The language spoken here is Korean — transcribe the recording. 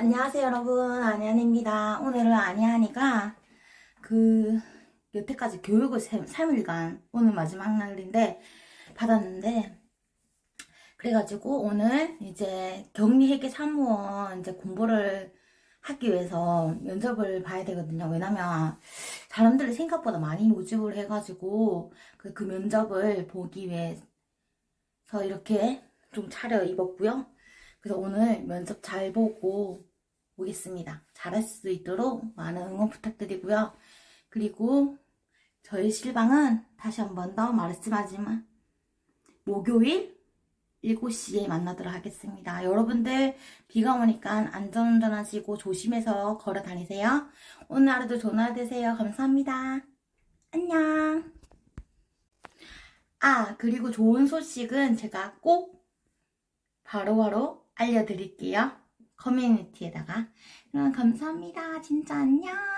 안녕하세요 여러분. 안현입니다. 오늘은 안희안이가 그 여태까지 교육을 3일간 오늘 마지막 날인데 받았는데 그래가지고 오늘 이제 격리회계 사무원 이제 공부를 하기 위해서 면접을 봐야 되거든요. 왜냐면 사람들이 생각보다 많이 모집을 해가지고 그, 그 면접을 보기 위해서 이렇게 좀 차려 입었고요 그래서 오늘 면접 잘 보고 오겠습니다. 잘할 수 있도록 많은 응원 부탁드리고요. 그리고 저희 실방은 다시 한 번 더 말씀하지만 목요일 7시에 만나도록 하겠습니다. 여러분들 비가 오니까 안전운전 하시고 조심해서 걸어 다니세요. 오늘 하루도 좋은 하루 되세요. 감사합니다. 안녕. 아, 그리고 좋은 소식은 제가 꼭 바로바로 알려드릴게요. 커뮤니티에다가. 그럼 감사합니다. 진짜 안녕.